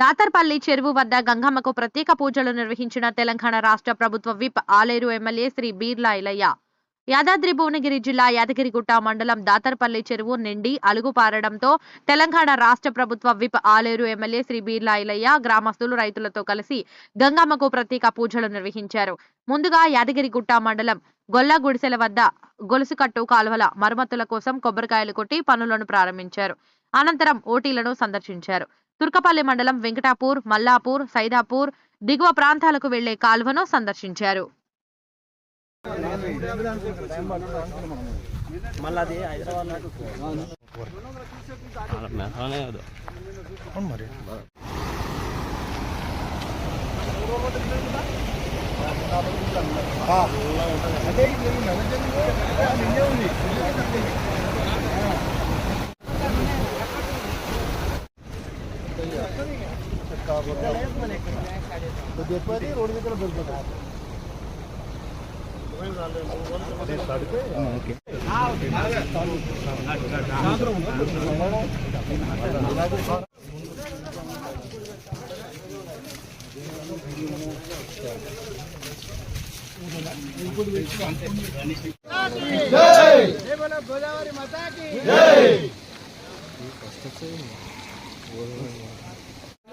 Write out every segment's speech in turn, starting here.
దాతర్పల్లి చెరువు వద్ద గంగమ్మకు ప్రత్యేక పూజలు నిర్వహించిన తెలంగాణ రాష్ట్ర ప్రభుత్వ విప్ ఆలేరు ఎమ్మెల్యే శ్రీ బీర్లా ఇలయ్య. యాదాద్రి భువనగిరి జిల్లా యాదగిరిగుట్ట మండలం దాతర్పల్లి చెరువు నిండి అలుగుపారడంతో తెలంగాణ రాష్ట్ర ప్రభుత్వ విప్ ఆలేరు ఎమ్మెల్యే శ్రీ బీర్లా ఇలయ్య గ్రామస్తులు రైతులతో కలిసి గంగమ్మకు ప్రత్యేక పూజలు నిర్వహించారు. ముందుగా యాదగిరిగుట్ట మండలం గొల్ల గుడిసెల వద్ద గొలుసుకట్టు కాలువల మరమ్మతుల కోసం కొబ్బరికాయలు కొట్టి పనులను ప్రారంభించారు. అనంతరం ఓటీలను సందర్శించారు. తుర్కపల్లి మండలం వెంకటాపూర్ మల్లాపూర్ సైదాపూర్ దిగువ ప్రాంతాలకు వెళ్ళే కాలువను సందర్శించారు. అది హైదరాబాద్ నాకు అవును మరి రోడ్డు దగ్గర దొరుకుతుంది ఓకే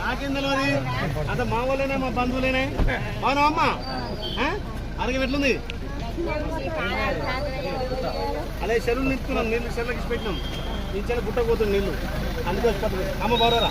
నాకేం తెలియదు అంత మా వాళ్ళేనే మా బంధువులేనే. అవునా అమ్మ? అరగ ఎట్లుంది? అదే చెరువు నింపుతున్నాం నీళ్ళు చెరువుకి పెట్టినాం. ఈ చెరువు గుట్టకపోతుంది నీళ్ళు. అందుకే వచ్చి అమ్మ బారారా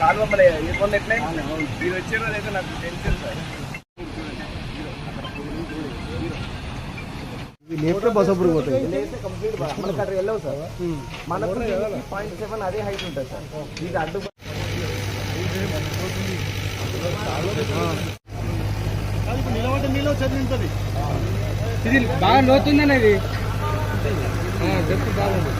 మన ఇబ్బంది ఎట్లే? మీరు వచ్చారో లేదో నాకు టెన్షన్ సార్. లేకపోతే బస్ అప్పుడు పోతాయి. కంప్లీట్ మనకి అక్కడ వెళ్ళవు సార్. మనకు పాయింట్ సెవెన్ అదే హైట్ ఉంటుంది సార్. ఇది అడ్డు నిలబడి నీళ్ళు చదివింటుంది ఇది బాగా లోతుందని ఇది. డెప్త్ బాగుంది.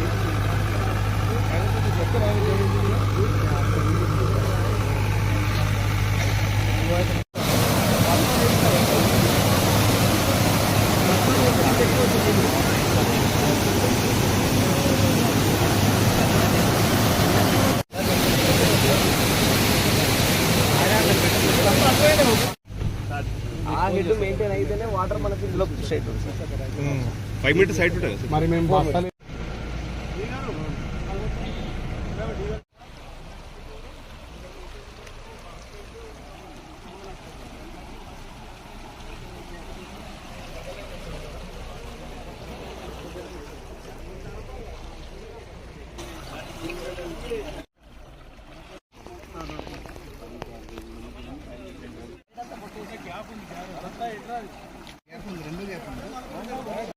ఆ హెడ్ మెయింటైన్ అయితేనే వాటర్ మనకి ఇందులో పుష్ అవుతుంది సార్ ఫైవ్ మీటర్స్ హైట్ ఉంటుంది మరి మేము గ్యాప్ ఉంది